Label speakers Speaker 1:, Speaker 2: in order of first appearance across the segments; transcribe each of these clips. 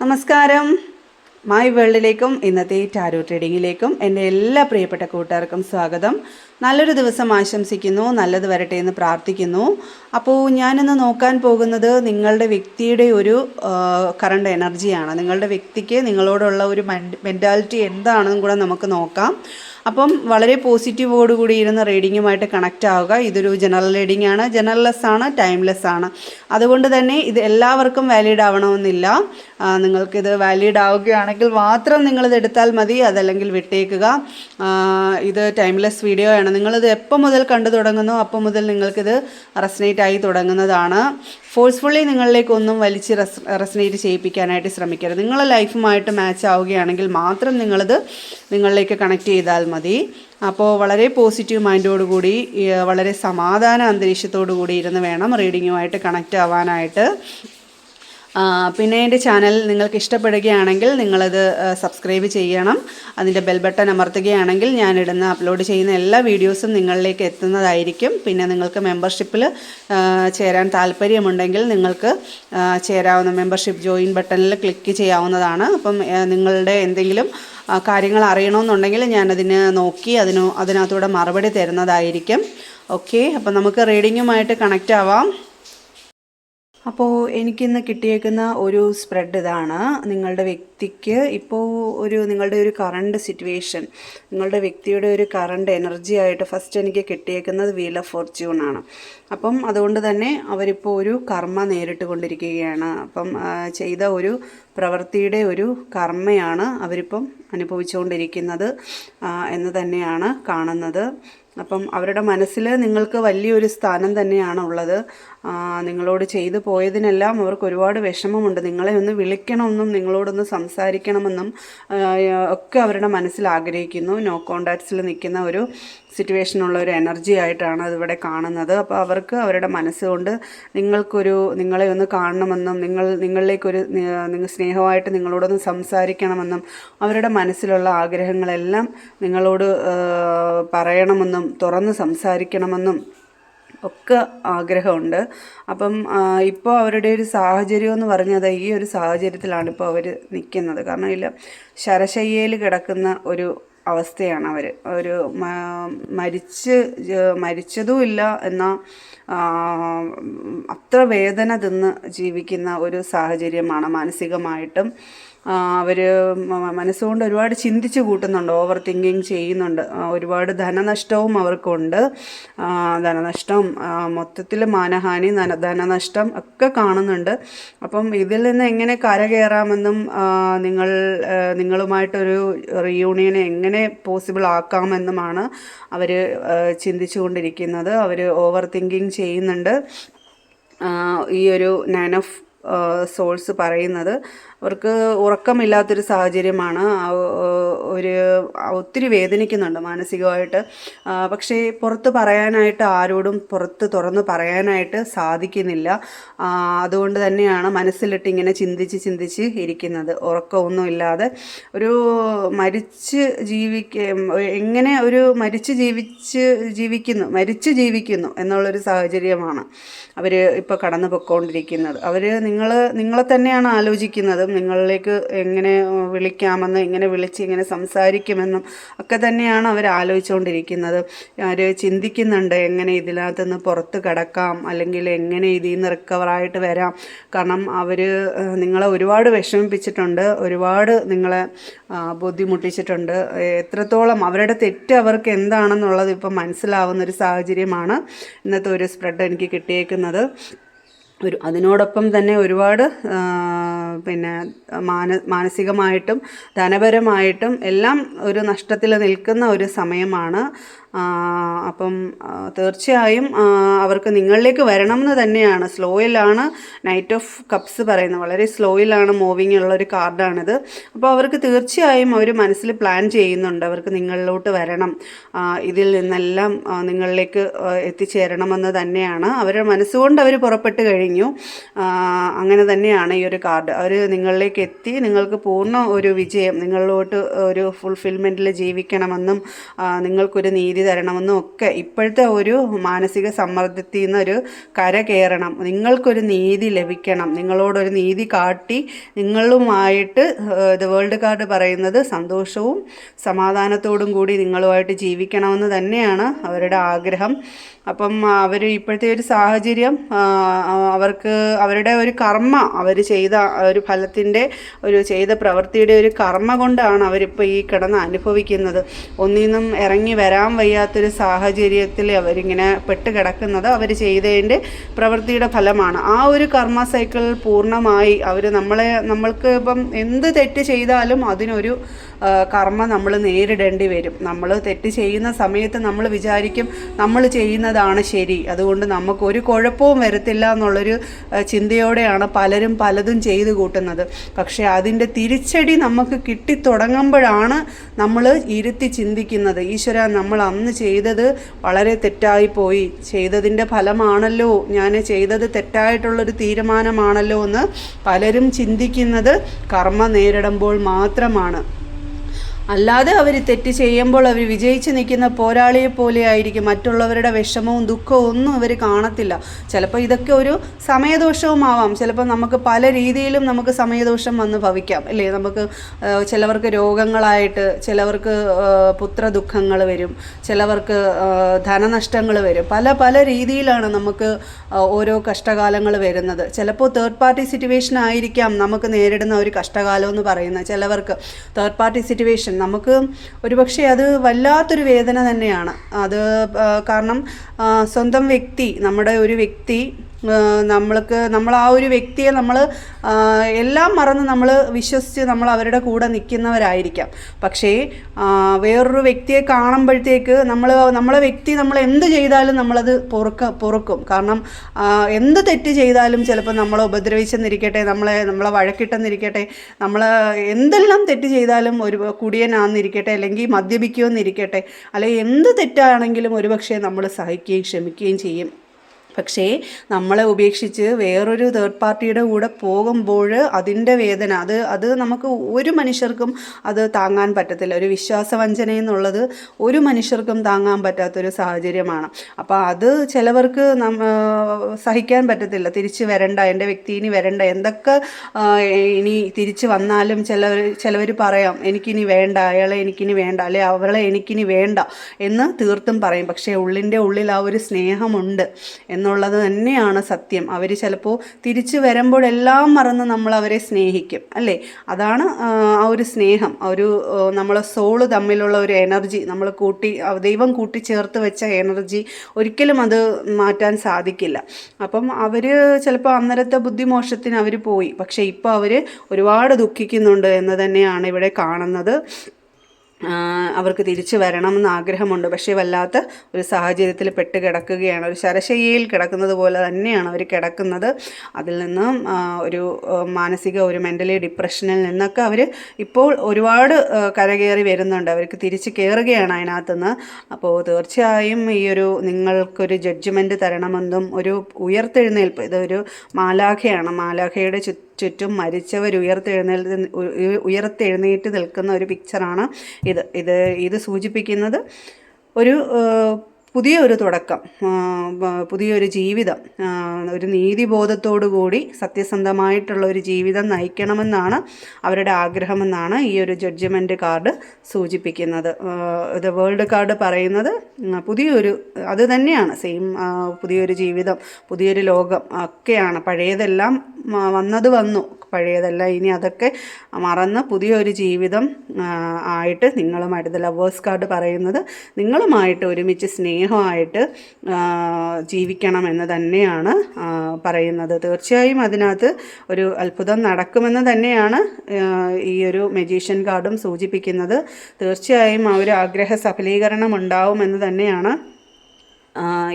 Speaker 1: നമസ്കാരം. മൈ വേൾഡിലേക്കും ഇന്നത്തെ ടാരോ ട്രേഡിങ്ങിലേക്കും എന്റെ എല്ലാ പ്രിയപ്പെട്ട കൂട്ടുകാർക്കും സ്വാഗതം. നല്ലൊരു ദിവസം ആശംസിക്കുന്നു നല്ലത് വരട്ടെ എന്ന് പ്രാർത്ഥിക്കുന്നു. അപ്പോൾ ഞാനിന്ന് നോക്കാൻ പോകുന്നത് നിങ്ങളുടെ വ്യക്തിയുടെ ഒരു കറണ്ട് എനർജിയാണ് നിങ്ങളുടെ വ്യക്തിക്ക് നിങ്ങളോടുള്ള ഒരു മെന്റാലിറ്റി എന്താണെന്നും കൂടെ നമുക്ക് നോക്കാം. അപ്പം വളരെ പോസിറ്റീവോട് കൂടി ഇരുന്ന് റീഡിങ്ങുമായിട്ട് കണക്റ്റ് ആവുക. ഇതൊരു ജനറൽ റീഡിംഗ് ആണ്. ജനറൽലെസ് ആണ് ടൈംലെസ് ആണ്. അതുകൊണ്ട് തന്നെ ഇത് എല്ലാവർക്കും വാലിഡ് ആവണമെന്നില്ല. നിങ്ങൾക്കിത് വാലിഡ് ആവുകയാണെങ്കിൽ മാത്രം നിങ്ങളിത് എടുത്താൽ മതി. അതല്ലെങ്കിൽ വിട്ടേക്കുക. ഇത് ടൈംലെസ് വീഡിയോ ആണ്. നിങ്ങളിത് എപ്പോൾ മുതൽ കണ്ടു തുടങ്ങുന്നു അപ്പോൾ മുതൽ നിങ്ങൾക്കിത് റെസനേറ്റ് ആയി തുടങ്ങുന്നതാണ്. ഫോഴ്സ്ഫുള്ളി നിങ്ങളിലേക്കൊന്നും വലിച്ച് റെസ് റെസനേറ്റ് ചെയ്യിപ്പിക്കാനായിട്ട് ശ്രമിക്കരുത്. നിങ്ങളെ ലൈഫുമായിട്ട് മാച്ച് ആവുകയാണെങ്കിൽ മാത്രം നിങ്ങളത് നിങ്ങളിലേക്ക് കണക്ട് ചെയ്താൽ മതി. അപ്പോൾ വളരെ പോസിറ്റീവ് മൈൻഡോടുകൂടി കൂടി വളരെ സമാധാന അന്തരീക്ഷത്തോടു കൂടി ഇരുന്ന് വേണം റീഡിങ്ങുമായിട്ട് കണക്റ്റ് ആവാനായിട്ട്. പിന്നെ എന്റെ ചാനൽ നിങ്ങൾക്ക് ഇഷ്ടപ്പെടുകയാണെങ്കിൽ നിങ്ങളത് സബ്സ്ക്രൈബ് ചെയ്യണം. അതിന്റെ ബെൽ ബട്ടൺ അമർത്തുകയാണെങ്കിൽ ഞാനിടുന്ന അപ്ലോഡ് ചെയ്യുന്ന എല്ലാ വീഡിയോസും നിങ്ങളിലേക്ക് എത്തുന്നതായിരിക്കും. പിന്നെ നിങ്ങൾക്ക് മെമ്പർഷിപ്പിൽ ചേരാൻ താല്പര്യമുണ്ടെങ്കിൽ നിങ്ങൾക്ക് ചേരാവുന്ന മെമ്പർഷിപ്പ് ജോയിൻ ബട്ടണിൽ ക്ലിക്ക് ചെയ്യാവുന്നതാണ്. അപ്പം നിങ്ങളുടെ എന്തെങ്കിലും കാര്യങ്ങൾ അറിയണമെന്നുണ്ടെങ്കിൽ ഞാനതിന് നോക്കി അതിന് അതിനകത്തൂടെ മറുപടി തരുന്നതായിരിക്കും. ഓക്കെ അപ്പം നമുക്ക് റീഡിങ്ങുമായിട്ട് കണക്റ്റ് ആവാം അപ്പോൾ എനിക്കിന്ന് കിട്ടിയേക്കുന്ന ഒരു സ്പ്രെഡ് ഇതാണ്. നിങ്ങളുടെ വ്യക്തിക്ക് ഇപ്പോൾ ഒരു നിങ്ങളുടെ ഒരു കറണ്ട് സിറ്റുവേഷൻ നിങ്ങളുടെ വ്യക്തിയുടെ ഒരു കറണ്ട് എനർജി ആയിട്ട് ഫസ്റ്റ് എനിക്ക് കിട്ടിയേക്കുന്നത് വീൽ ഓഫ് ഫോർച്യൂൺ ആണ്. അപ്പം അതുകൊണ്ട് തന്നെ അവരിപ്പോൾ ഒരു കർമ്മ നേരിട്ട് കൊണ്ടിരിക്കുകയാണ്. അപ്പം ചെയ്ത ഒരു പ്രവൃത്തിയുടെ ഒരു കർമ്മയാണ് അവരിപ്പം അനുഭവിച്ചുകൊണ്ടിരിക്കുന്നത് എന്ന് തന്നെയാണ് കാണുന്നത്. അപ്പം അവരുടെ മനസ്സിൽ നിങ്ങൾക്ക് വലിയൊരു സ്ഥാനം തന്നെയാണ് ഉള്ളത്. നിങ്ങളോട് ചെയ്തു പോയതിനെല്ലാം അവർക്ക് ഒരുപാട് വിഷമമുണ്ട്. നിങ്ങളെ ഒന്ന് വിളിക്കണമെന്നും നിങ്ങളോടൊന്ന് സംസാരിക്കണമെന്നും ഒക്കെ അവരുടെ മനസ്സിൽ ആഗ്രഹിക്കുന്നു. നോ കോണ്ടാക്ട്സിൽ നിൽക്കുന്ന ഒരു സിറ്റുവേഷനുള്ള ഒരു എനർജി ആയിട്ടാണ് അതിവിടെ കാണുന്നത്. അപ്പോൾ അവർക്ക് അവരുടെ മനസ്സുകൊണ്ട് നിങ്ങൾക്കൊരു നിങ്ങളെ ഒന്ന് കാണണമെന്നും നിങ്ങൾ നിങ്ങളിലേക്കൊരു നിങ്ങൾ സ്നേഹമായിട്ട് നിങ്ങളോടൊന്ന് സംസാരിക്കണമെന്നും അവരുടെ മനസ്സിലുള്ള ആഗ്രഹങ്ങളെല്ലാം നിങ്ങളോട് പറയണമെന്നും തുറന്ന് സംസാരിക്കണമെന്നും ഒക്കെ ആഗ്രഹമുണ്ട്. അപ്പം ഇപ്പോൾ അവരുടെ ഒരു സാഹചര്യം എന്ന് പറഞ്ഞത് ഈ ഒരു സാഹചര്യത്തിലാണ് ഇപ്പോൾ അവർ നിൽക്കുന്നത് കാരണം ഇല്ല ശരശയ്യയിൽ കിടക്കുന്ന ഒരു അവസ്ഥയാണ് അവർ ഒരു മരിച്ച് മരിച്ചതുമില്ല എന്നാൽ അത്ര വേദന തിന്ന് ജീവിക്കുന്ന ഒരു സാഹചര്യമാണ് മാനസികമായിട്ടും അവർ മനസ്സുകൊണ്ട് ഒരുപാട് ചിന്തിച്ച് കൂട്ടുന്നുണ്ട് ഓവർ തിങ്കിങ് ചെയ്യുന്നുണ്ട്. ഒരുപാട് ധനനഷ്ടവും അവർക്കുണ്ട്. ധനനഷ്ടം മൊത്തത്തിൽ മാനഹാനി ധന ധനനഷ്ടം ഒക്കെ കാണുന്നുണ്ട്. അപ്പം ഇതിൽ നിന്ന് എങ്ങനെ കരകയറാമെന്നും നിങ്ങൾ നിങ്ങളുമായിട്ടൊരു റിയൂണിയൻ എങ്ങനെ പോസിബിൾ ആക്കാമെന്നുമാണ് അവർ ചിന്തിച്ചുകൊണ്ടിരിക്കുന്നത്. അവർ ഓവർ തിങ്കിങ് ചെയ്യുന്നുണ്ട്. ഈ ഒരു നയൻ ഓഫ് സോൾസ് പറയുന്നത്. അവർക്ക് ഉറക്കമില്ലാത്തൊരു സാഹചര്യമാണ്. ഒരു ഒത്തിരി വേദനിക്കുന്നുണ്ട് മാനസികമായിട്ട്. പക്ഷേ പുറത്ത് പറയാനായിട്ട് ആരോടും പുറത്ത് തുറന്ന് പറയാനായിട്ട് സാധിക്കുന്നില്ല. അതുകൊണ്ട് തന്നെയാണ് മനസ്സിലിട്ട് ഇങ്ങനെ ചിന്തിച്ച് ചിന്തിച്ച് ഇരിക്കുന്നത്. ഉറക്കമൊന്നും ഇല്ലാതെ. ഒരു മരിച്ച് ജീവിക്ക എങ്ങനെ ഒരു മരിച്ച് ജീവിച്ച് ജീവിക്കുന്നു മരിച്ച് ജീവിക്കുന്നു എന്നുള്ളൊരു സാഹചര്യമാണ് അവർ ഇപ്പോൾ കടന്നു പൊയ്ക്കൊണ്ടിരിക്കുന്നത് അവർ നിങ്ങൾ നിങ്ങളെ തന്നെയാണ് ആലോചിക്കുന്നത്. നിങ്ങളിലേക്ക് എങ്ങനെ വിളിക്കാമെന്ന് എങ്ങനെ വിളിച്ച് എങ്ങനെ സംസാരിക്കുമെന്നും ഒക്കെ തന്നെയാണ് അവർ ആലോചിച്ചുകൊണ്ടിരിക്കുന്നത് അവർ ചിന്തിക്കുന്നുണ്ട് എങ്ങനെ ഇതിനകത്ത് നിന്ന് പുറത്ത് കിടക്കാം അല്ലെങ്കിൽ എങ്ങനെ ഇതിൽ നിന്ന് റിക്കവറായിട്ട് വരാം. കാരണം അവർ നിങ്ങളെ ഒരുപാട് വിഷമിപ്പിച്ചിട്ടുണ്ട് ഒരുപാട് നിങ്ങളെ ബുദ്ധിമുട്ടിച്ചിട്ടുണ്ട്. എത്രത്തോളം അവരുടെ തെറ്റ് അവർക്ക് എന്താണെന്നുള്ളത് ഇപ്പം മനസ്സിലാവുന്ന ഒരു സാഹചര്യമാണ് ഇന്നത്തെ ഒരു സ്പ്രെഡ് എനിക്ക് കിട്ടിയേക്കുന്നത്. ഒരു അതിനോടൊപ്പം തന്നെ ഒരുപാട് പിന്നെ മാന മാനസികമായിട്ടും ധനപരമായിട്ടും എല്ലാം ഒരു നഷ്ടത്തിൽ നിൽക്കുന്ന ഒരു സമയമാണ് അപ്പം തീർച്ചയായും അവർക്ക് നിങ്ങളിലേക്ക് വരണം എന്ന് തന്നെയാണ്. സ്ലോയിലാണ് നൈറ്റ് ഓഫ് കപ്സ് പറയുന്നത്. വളരെ സ്ലോയിലാണ് മൂവിങ് ഉള്ള ഒരു കാർഡാണിത് അപ്പോൾ അവർക്ക് തീർച്ചയായും അവർ മനസ്സിൽ പ്ലാൻ ചെയ്യുന്നുണ്ട്. അവർക്ക് നിങ്ങളിലോട്ട് വരണം. ഇതിൽ നിന്നെല്ലാം നിങ്ങളിലേക്ക് എത്തിച്ചേരണമെന്ന് തന്നെയാണ്. അവരുടെ മനസ്സുകൊണ്ട് അവർ പുറപ്പെട്ട് കഴിഞ്ഞു. അങ്ങനെ തന്നെയാണ് ഈ ഒരു കാർഡ് അവർ നിങ്ങളിലേക്ക് എത്തി. നിങ്ങൾക്ക് പൂർണ ഒരു വിജയം. നിങ്ങളിലോട്ട് ഒരു ഫുൾഫിൽമെന്റിൽ ജീവിക്കണമെന്നും നിങ്ങൾക്കൊരു നീതി നീതി തരണമെന്നും ഒക്കെ ഇപ്പോഴത്തെ ഒരു മാനസിക സമ്മർദ്ദത്തിൽ നിന്നൊരു കര കയറണം. നിങ്ങൾക്കൊരു നീതി ലഭിക്കണം. നിങ്ങളോടൊരു നീതി കാട്ടി നിങ്ങളുമായിട്ട് ദ വേൾഡ് കാർഡ് പറയുന്നത് സന്തോഷവും സമാധാനത്തോടും കൂടി നിങ്ങളുമായിട്ട് ജീവിക്കണമെന്ന് തന്നെയാണ് അവരുടെ ആഗ്രഹം. അപ്പം അവർ ഇപ്പോഴത്തെ ഒരു സാഹചര്യം അവർക്ക് അവരുടെ ഒരു കർമ്മ അവർ ചെയ്ത ഒരു ഫലത്തിന്റെ ഒരു ചെയ്ത പ്രവൃത്തിയുടെ ഒരു കർമ്മ കൊണ്ടാണ് അവരിപ്പോൾ ഈ കിടന്ന് അനുഭവിക്കുന്നത്. ഒന്നിൽ നിന്നും ഇറങ്ങി വരാൻ വയ്യാത്തൊരു സാഹചര്യത്തിൽ അവരിങ്ങനെ പെട്ട് കിടക്കുന്നത് അവർ ചെയ്തതിന്റെ പ്രവൃത്തിയുടെ ഫലമാണ്. ആ ഒരു കർമ്മ സൈക്കിൾ പൂർണമായി അവർ നമ്മളെ നമ്മൾക്ക് ഇപ്പം എന്ത് തെറ്റ് ചെയ്താലും അതിനൊരു കർമ്മ നമ്മൾ നേരിടേണ്ടി വരും. നമ്മൾ തെറ്റ് ചെയ്യുന്ന സമയത്ത് നമ്മൾ വിചാരിക്കും നമ്മൾ ചെയ്യുന്നതാണ് ശരി. അതുകൊണ്ട് നമുക്ക് ഒരു കുഴപ്പവും വരത്തില്ല എന്നുള്ളൊരു ചിന്തയോടെയാണ് പലരും പലതും ചെയ്തു കൂട്ടുന്നത്. പക്ഷേ അതിന്റെ തിരിച്ചടി നമുക്ക് കിട്ടിത്തുടങ്ങുമ്പോഴാണ് നമ്മൾ ഇരുത്തി ചിന്തിക്കുന്നത്. ഈശ്വര നമ്മൾ അന്ന് ചെയ്തത് വളരെ തെറ്റായി പോയി. ചെയ്തതിന്റെ ഫലമാണല്ലോ ഞാൻ ചെയ്തത് തെറ്റായിട്ടുള്ളൊരു തീരുമാനമാണല്ലോ എന്ന് പലരും ചിന്തിക്കുന്നത് കർമ്മ നേരിടുമ്പോൾ മാത്രമാണ്. അല്ലാതെ അവർ തെറ്റ് ചെയ്യുമ്പോൾ അവർ വിജയിച്ച് നിൽക്കുന്ന പോരാളിയെ പോലെ ആയിരിക്കും. മറ്റുള്ളവരുടെ വിഷമവും ദുഃഖവും ഒന്നും അവർ കാണത്തില്ല. ചിലപ്പോൾ ഇതൊക്കെ ഒരു സമയദോഷവും ആവാം ചിലപ്പോൾ നമുക്ക് പല രീതിയിലും നമുക്ക് സമയദോഷം വന്ന് ഭവിക്കാം. അല്ലേ? നമുക്ക് ചിലവർക്ക് രോഗങ്ങളായിട്ട് ചിലവർക്ക് പുത്ര ദുഃഖങ്ങൾ വരും. ചിലവർക്ക് ധനനഷ്ടങ്ങൾ വരും. പല പല രീതിയിലാണ് നമുക്ക് ഓരോ കഷ്ടകാലങ്ങൾ വരുന്നത്. ചിലപ്പോൾ തേർഡ് പാർട്ടി സിറ്റുവേഷൻ ആയിരിക്കാം നമുക്ക് നേരിടുന്ന ഒരു കഷ്ടകാലം എന്ന് പറയുന്നത്. ചിലവർക്ക് തേർഡ് പാർട്ടി സിറ്റുവേഷൻ നമുക്ക് ഒരുപക്ഷെ അത് വല്ലാത്തൊരു വേദന തന്നെയാണ്. അത് കാരണം സ്വന്തം വ്യക്തി നമ്മുടെ ഒരു വ്യക്തി നമ്മൾക്ക് നമ്മൾ ആ ഒരു വ്യക്തിയെ നമ്മൾ എല്ലാം മറന്ന് നമ്മൾ വിശ്വസിച്ച് നമ്മൾ അവരുടെ കൂടെ നിൽക്കുന്നവരായിരിക്കാം. പക്ഷേ വേറൊരു വ്യക്തിയെ കാണുമ്പോഴത്തേക്ക് നമ്മൾ നമ്മളെ വ്യക്തി നമ്മൾ എന്ത് ചെയ്താലും നമ്മളത് പൊറുക്ക പൊറുക്കും. കാരണം എന്ത് തെറ്റ് ചെയ്താലും ചിലപ്പോൾ നമ്മളെ ഉപദ്രവിച്ചെന്നിരിക്കട്ടെ നമ്മളെ നമ്മളെ വഴക്കിട്ടെന്നിരിക്കട്ടെ നമ്മൾ എന്തെല്ലാം തെറ്റ് ചെയ്താലും ഒരു കുടിയനാന്നിരിക്കട്ടെ അല്ലെങ്കിൽ മദ്യപിക്കുമെന്നിരിക്കട്ടെ അല്ലെങ്കിൽ എന്ത് തെറ്റാണെങ്കിലും ഒരുപക്ഷെ നമ്മൾ സഹിക്കുകയും ക്ഷമിക്കുകയും ചെയ്യും. പക്ഷേ നമ്മളെ ഉപേക്ഷിച്ച് വേറൊരു തേർഡ് പാർട്ടിയുടെ കൂടെ പോകുമ്പോൾ അതിന്റെ വേദന അത് അത് നമുക്ക് ഒരു മനുഷ്യർക്കും അത് താങ്ങാൻ പറ്റത്തില്ല. ഒരു വിശ്വാസവഞ്ചന എന്നുള്ളത് ഒരു മനുഷ്യർക്കും താങ്ങാൻ പറ്റാത്തൊരു സാഹചര്യമാണ്. അപ്പോൾ അത് ചിലവർക്ക് സഹിക്കാൻ പറ്റത്തില്ല. തിരിച്ച് വരണ്ട എന്റെ വ്യക്തി ഇനി വരണ്ട എന്തൊക്കെ ഇനി തിരിച്ച് വന്നാലും ചിലവർ ചിലവർ പറയാം എനിക്കിനി വേണ്ട അയാളെ എനിക്കിനി വേണ്ട അല്ലെ അവളെ എനിക്കിനി വേണ്ട എന്ന് തീർത്തും പറയും. പക്ഷേ ഉള്ളിന്റെ ഉള്ളിൽ ആ ഒരു സ്നേഹമുണ്ട്. എന്നുള്ളത് തന്നെയാണ് സത്യം. അവർ ചിലപ്പോൾ തിരിച്ചു വരുമ്പോഴെല്ലാം മറന്ന് നമ്മൾ അവരെ സ്നേഹിക്കും അല്ലേ? അതാണ് ആ, ഒരു സ്നേഹം. ഒരു നമ്മളെ സോൾ തമ്മിലുള്ള ഒരു എനർജി നമ്മൾ കൂട്ടി ദൈവം കൂട്ടിച്ചേർത്ത് വെച്ച എനർജി ഒരിക്കലും അത് മാറ്റാൻ സാധിക്കില്ല. അപ്പം അവർ ചിലപ്പോൾ അന്നേരത്തെ ബുദ്ധിമോശത്തിന് അവർ പോയി. പക്ഷേ ഇപ്പോൾ അവർ ഒരുപാട് ദുഃഖിക്കുന്നുണ്ട് എന്ന് തന്നെയാണ് ഇവിടെ കാണുന്നത്. അവർക്ക് തിരിച്ചു വരണമെന്ന് ആഗ്രഹമുണ്ട്. പക്ഷേ വല്ലാത്ത ഒരു സാഹചര്യത്തിൽ പെട്ട് കിടക്കുകയാണ്. ഒരു ശരശയ്യയിൽ കിടക്കുന്നത് പോലെ തന്നെയാണ് അവർ കിടക്കുന്നത്. അതിൽ നിന്നും ഒരു മാനസിക ഒരു മെന്റലി ഡിപ്രഷനിൽ നിന്നൊക്കെ അവർ ഇപ്പോൾ ഒരുപാട് കരകയറി വരുന്നുണ്ട്. അവർക്ക് തിരിച്ച് കയറുകയാണ് അതിനകത്തുനിന്ന്. അപ്പോൾ തീർച്ചയായും ഈ ഒരു നിങ്ങൾക്കൊരു ജഡ്ജ്മെന്റ് തരണമെന്നും ഒരു ഉയർത്തെഴുന്നേൽപ്പ് ഇതൊരു മാലാഖയാണ്. മാലാഖയുടെ ചു ചുറ്റും മരിച്ചവർ ഉയർത്തെഴുന്നേൽ ഉയർത്തെഴുന്നേറ്റ് നിൽക്കുന്ന ഒരു പിക്ചറാണ് ഇത്. ഇത് ഇത് സൂചിപ്പിക്കുന്നത് ഒരു പുതിയൊരു തുടക്കം പുതിയൊരു ജീവിതം ഒരു നീതിബോധത്തോടു കൂടി സത്യസന്ധമായിട്ടുള്ള ഒരു ജീവിതം നയിക്കണമെന്നാണ് അവരുടെ ആഗ്രഹമെന്നാണ് ഈ ഒരു ജഡ്ജ്മെന്റ് കാർഡ് സൂചിപ്പിക്കുന്നത്. ഇത് വേൾഡ് കാർഡ് പറയുന്നത് പുതിയൊരു അത് തന്നെയാണ് സെയിം പുതിയൊരു ജീവിതം പുതിയൊരു ലോകം ഒക്കെയാണ്. പഴയതെല്ലാം വന്നത് വന്നു. പഴയതെല്ലാം. ഇനി അതൊക്കെ മറന്ന് പുതിയൊരു ജീവിതം ആയിട്ട് നിങ്ങളുമായിട്ട് ലവേഴ്സ് കാർഡ് പറയുന്നത് നിങ്ങളുമായിട്ട് ഒരുമിച്ച് സ്നേഹമായിട്ട് ജീവിക്കണം എന്ന് തന്നെയാണ് പറയുന്നത്. തീർച്ചയായും അതിനകത്ത് ഒരു അത്ഭുതം നടക്കുമെന്ന് തന്നെയാണ് ഈ ഒരു മെജീഷ്യൻ കാർഡും സൂചിപ്പിക്കുന്നത്. തീർച്ചയായും ആ ഒരു ആഗ്രഹ സഫലീകരണം ഉണ്ടാവുമെന്ന് തന്നെയാണ്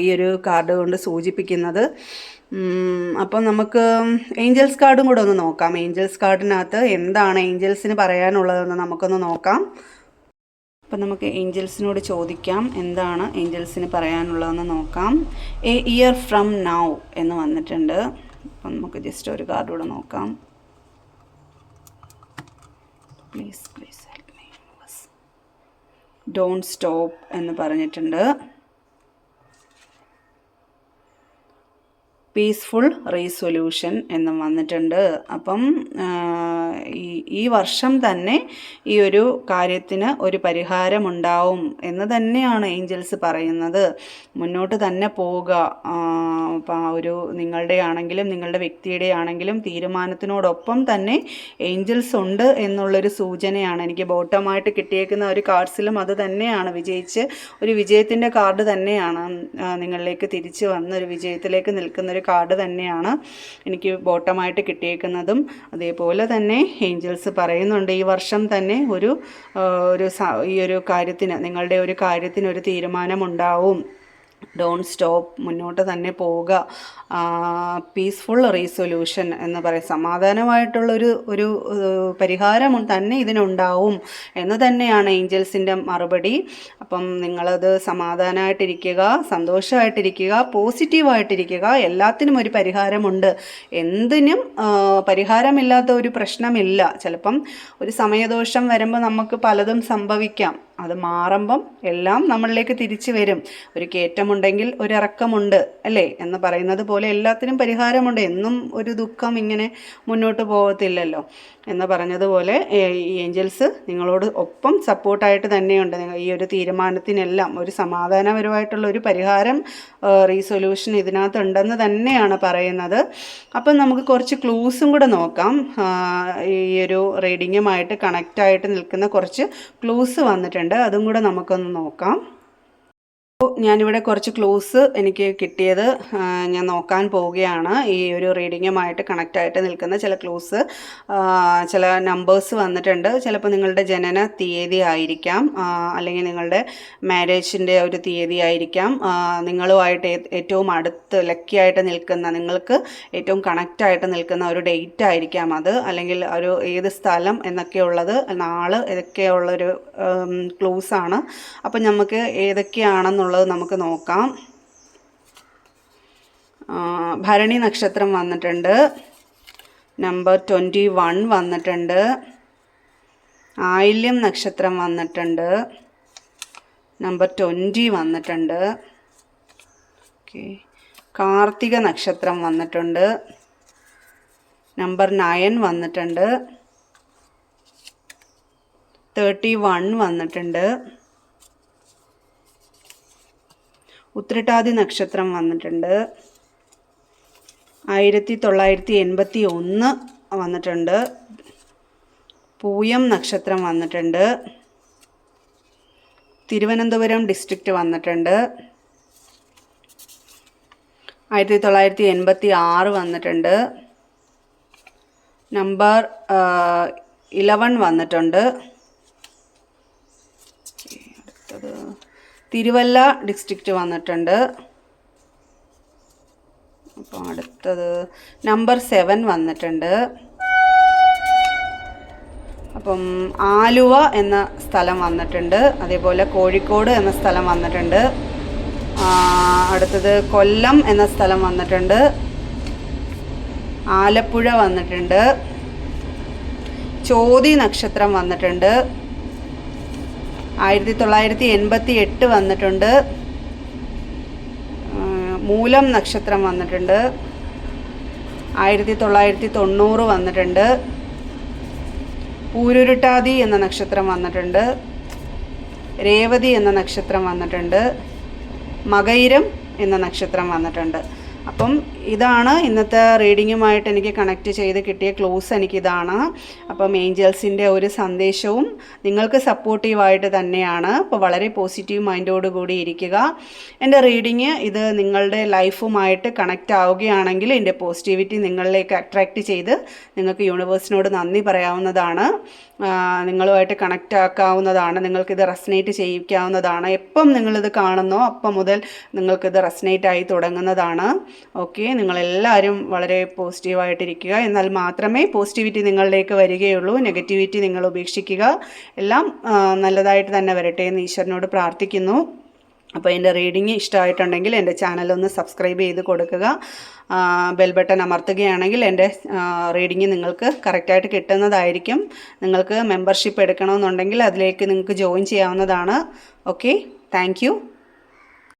Speaker 1: ഈ ഒരു കാർഡ് കൊണ്ട് സൂചിപ്പിക്കുന്നത്. ഉം, അപ്പം നമുക്ക് ഏഞ്ചൽസ് കാർഡും കൂടെ ഒന്ന് നോക്കാം. ഏഞ്ചൽസ് കാർഡിനകത്ത് എന്താണ് ഏഞ്ചൽസിന് പറയാനുള്ളതെന്ന് നമുക്കൊന്ന് നോക്കാം. അപ്പം നമുക്ക് ഏഞ്ചൽസിനോട് ചോദിക്കാം എന്താണ് ഏഞ്ചൽസിന് പറയാനുള്ളതെന്ന് നോക്കാം. എ ഇയർ ഫ്രം നൗ എന്ന് വന്നിട്ടുണ്ട്. അപ്പം നമുക്ക് ജസ്റ്റ് ഒരു കാർഡ് കൂടെ നോക്കാം. Please please help me don't stop എന്ന് പറഞ്ഞിട്ടുണ്ട്. പീസ്ഫുൾ റീസൊല്യൂഷൻ എന്നും വന്നിട്ടുണ്ട്. അപ്പം ഈ വർഷം തന്നെ ഈ ഒരു കാര്യത്തിന് ഒരു പരിഹാരമുണ്ടാവും എന്ന് തന്നെയാണ് ഏഞ്ചൽസ് പറയുന്നത്. മുന്നോട്ട് തന്നെ പോവുക അപ്പം ഒരു നിങ്ങളുടെ ആണെങ്കിലും നിങ്ങളുടെ വ്യക്തിയുടെ ആണെങ്കിലും തീരുമാനത്തിനോടൊപ്പം തന്നെ ഏഞ്ചൽസ് ഉണ്ട് എന്നുള്ളൊരു സൂചനയാണ്. എനിക്ക് ബോട്ടമായിട്ട് കിട്ടിയേക്കുന്ന ഒരു കാർഡ്സിലും അത് തന്നെയാണ്. വിജയിച്ച് ഒരു വിജയത്തിന്റെ കാർഡ് തന്നെയാണ് നിങ്ങളിലേക്ക് തിരിച്ച് വന്ന് ഒരു വിജയത്തിലേക്ക് നിൽക്കുന്ന ഒരു കാർഡ് തന്നെയാണ് എനിക്ക് ബോട്ടമായിട്ട് കിട്ടിയേക്കുന്നതും. അതേപോലെ തന്നെ ഏഞ്ചൽസ് പറയുന്നുണ്ട് ഈ വർഷം തന്നെ ഒരു ഒരു ഈ ഒരു കാര്യത്തിന് നിങ്ങളുടെ ഒരു കാര്യത്തിന് ഒരു തീരുമാനമുണ്ടാവും. ഡോൺ സ്റ്റോപ്പ് മുന്നോട്ട് തന്നെ പോവുക. പീസ്ഫുൾ റീസൊല്യൂഷൻ എന്ന് പറയും. സമാധാനമായിട്ടുള്ളൊരു ഒരു പരിഹാരം തന്നെ ഇതിനുണ്ടാവും എന്ന് തന്നെയാണ് ഏഞ്ചൽസിന്റെ മറുപടി. അപ്പം നിങ്ങളത് സമാധാനമായിട്ടിരിക്കുക സന്തോഷമായിട്ടിരിക്കുക പോസിറ്റീവായിട്ടിരിക്കുക എല്ലാത്തിനും ഒരു പരിഹാരമുണ്ട്. എന്തിനും പരിഹാരമില്ലാത്ത ഒരു പ്രശ്നമില്ല. ചിലപ്പം ഒരു സമയദോഷം വരുമ്പോൾ നമുക്ക് പലതും സംഭവിക്കാം. അത് മാറുമ്പം എല്ലാം നമ്മളിലേക്ക് തിരിച്ചു വരും. ഒരു കയറ്റമുണ്ടെങ്കിൽ ഒരു ഇറക്കമുണ്ട് അല്ലേ? എന്ന് പറയുന്നത് പോലെ എല്ലാത്തിനും പരിഹാരമുണ്ട്. എന്നും ഒരു ദുഃഖം ഇങ്ങനെ മുന്നോട്ട് പോകത്തില്ലല്ലോ. എന്ന് പറഞ്ഞതുപോലെ ഈ ഏഞ്ചൽസ് നിങ്ങളോട് ഒപ്പം സപ്പോർട്ടായിട്ട് തന്നെയുണ്ട്. നിങ്ങൾ ഈ ഒരു തീരുമാനത്തിനെല്ലാം ഒരു സമാധാനപരമായിട്ടുള്ള ഒരു പരിഹാരം റീസൊല്യൂഷൻ ഇതിനകത്തുണ്ടെന്ന് തന്നെയാണ് പറയുന്നത്. അപ്പം നമുക്ക് കുറച്ച് ക്ലൂസും കൂടെ നോക്കാം. ഈ ഒരു റീഡിങ്ങുമായിട്ട് കണക്റ്റായിട്ട് നിൽക്കുന്ന കുറച്ച് ക്ലൂസ് വന്നിട്ടുണ്ട്. അതും കൂടെ നമുക്കൊന്ന് നോക്കാം. ഞാനിവിടെ കുറച്ച് ക്ലൂസ് എനിക്ക് കിട്ടിയത് ഞാൻ നോക്കാൻ പോവുകയാണ്. ഈ ഒരു റീഡിങ്ങുമായിട്ട് കണക്റ്റായിട്ട് നിൽക്കുന്ന ചില ക്ലൂസ് ചില നമ്പേഴ്സ് വന്നിട്ടുണ്ട്. ചിലപ്പോൾ നിങ്ങളുടെ ജനന തീയതി ആയിരിക്കാം അല്ലെങ്കിൽ നിങ്ങളുടെ മാരേജിന്റെ ഒരു തീയതി ആയിരിക്കാം. നിങ്ങളുമായിട്ട് ഏറ്റവും അടുത്ത് ലക്കിയായിട്ട് നിൽക്കുന്ന നിങ്ങൾക്ക് ഏറ്റവും കണക്റ്റായിട്ട് നിൽക്കുന്ന ഒരു ഡേറ്റ് ആയിരിക്കാം അത്. അല്ലെങ്കിൽ ഒരു ഏത് സ്ഥലം എന്നൊക്കെയുള്ളത് നാൾ ഇതൊക്കെയുള്ളൊരു ക്ലൂസാണ് അപ്പം നമുക്ക് ഏതൊക്കെയാണെന്നുള്ളത് നമുക്ക് നോക്കാം. ഭരണി നക്ഷത്രം വന്നിട്ടുണ്ട്. നമ്പർ ട്വന്റി വൺ വന്നിട്ടുണ്ട്. ആയില്യം നക്ഷത്രം വന്നിട്ടുണ്ട്. നമ്പർ ട്വന്റി വന്നിട്ടുണ്ട്. ഓക്കെ കാർത്തിക നക്ഷത്രം വന്നിട്ടുണ്ട്. നമ്പർ നയൻ വന്നിട്ടുണ്ട്. തേർട്ടി വൺ വന്നിട്ടുണ്ട്. ഉത്രട്ടാതി നക്ഷത്രം വന്നിട്ടുണ്ട്. ആയിരത്തി തൊള്ളായിരത്തി എൺപത്തി ഒന്ന് വന്നിട്ടുണ്ട്. പൂയം നക്ഷത്രം വന്നിട്ടുണ്ട്. തിരുവനന്തപുരം ഡിസ്ട്രിക്റ്റ് വന്നിട്ടുണ്ട്. ആയിരത്തി തൊള്ളായിരത്തി എൺപത്തി ആറ് വന്നിട്ടുണ്ട്. നമ്പർ ഇലവൻ വന്നിട്ടുണ്ട്. അടുത്തത് തിരുവല്ല ഡിസ്ട്രിക്റ്റ് വന്നിട്ടുണ്ട്. അപ്പോൾ അടുത്തത് നമ്പർ സെവൻ വന്നിട്ടുണ്ട്. അപ്പം ആലുവ എന്ന സ്ഥലം വന്നിട്ടുണ്ട്. അതേപോലെ കോഴിക്കോട് എന്ന സ്ഥലം വന്നിട്ടുണ്ട്. അടുത്തത് കൊല്ലം എന്ന സ്ഥലം വന്നിട്ടുണ്ട്. ആലപ്പുഴ വന്നിട്ടുണ്ട്. ചോതി നക്ഷത്രം വന്നിട്ടുണ്ട്. ആയിരത്തി തൊള്ളായിരത്തി എൺപത്തി എട്ട് വന്നിട്ടുണ്ട് മൂലം നക്ഷത്രം വന്നിട്ടുണ്ട്. ആയിരത്തി തൊള്ളായിരത്തി തൊണ്ണൂറ് വന്നിട്ടുണ്ട്. പൂരുരുട്ടാതി എന്ന നക്ഷത്രം വന്നിട്ടുണ്ട്. രേവതി എന്ന നക്ഷത്രം വന്നിട്ടുണ്ട്. മകയിരം എന്ന നക്ഷത്രം വന്നിട്ടുണ്ട്. അപ്പം ഇതാണ് ഇന്നത്തെ റീഡിങ്ങുമായിട്ട് എനിക്ക് കണക്ട് ചെയ്ത് കിട്ടിയ ക്ലോസ് എനിക്കിതാണ്. അപ്പം ഏഞ്ചൽസിന്റെ ഒരു സന്ദേശവും നിങ്ങൾക്ക് സപ്പോർട്ടീവായിട്ട് തന്നെയാണ്. അപ്പോൾ വളരെ പോസിറ്റീവ് മൈൻഡോട് കൂടി ഇരിക്കുക. എന്റെ റീഡിങ് ഇത് നിങ്ങളുടെ ലൈഫുമായിട്ട് കണക്റ്റ് ആവുകയാണെങ്കിൽ എന്റെ പോസിറ്റിവിറ്റി നിങ്ങളിലേക്ക് അട്രാക്റ്റ് ചെയ്ത് നിങ്ങൾക്ക് യൂണിവേഴ്സിനോട് നന്ദി പറയാവുന്നതാണ്. നിങ്ങളുമായിട്ട് കണക്റ്റ് ആക്കാവുന്നതാണ്. നിങ്ങൾക്കിത് റെസനേറ്റ് ചെയ്യിക്കാവുന്നതാണ്. എപ്പം നിങ്ങളിത് കാണുന്നോ അപ്പം മുതൽ നിങ്ങൾക്കിത് റെസനേറ്റ് ആയി തുടങ്ങുന്നതാണ്. ഓക്കെ നിങ്ങളെല്ലാവരും വളരെ പോസിറ്റീവായിട്ടിരിക്കുക എന്നാൽ മാത്രമേ പോസിറ്റിവിറ്റി നിങ്ങളിലേക്ക് വരികയുള്ളൂ. നെഗറ്റിവിറ്റി നിങ്ങൾ ഉപേക്ഷിക്കുക. എല്ലാം നല്ലതായിട്ട് തന്നെ വരട്ടെ എന്ന് ഈശ്വരനോട് പ്രാർത്ഥിക്കുന്നു. അപ്പോൾ എന്റെ റീഡിങ് ഇഷ്ടമായിട്ടുണ്ടെങ്കിൽ എന്റെ ചാനൽ ഒന്ന് സബ്സ്ക്രൈബ് ചെയ്ത് കൊടുക്കുക. ബെൽ ബട്ടൺ അമർത്തുകയാണെങ്കിൽ എന്റെ റീഡിങ് നിങ്ങൾക്ക് കറക്റ്റായിട്ട് കിട്ടുന്നതായിരിക്കും. നിങ്ങൾക്ക് മെമ്പർഷിപ്പ് എടുക്കണമെന്നുണ്ടെങ്കിൽ അതിലേക്ക് നിങ്ങൾക്ക് ജോയിൻ ചെയ്യാവുന്നതാണ്. Okay thank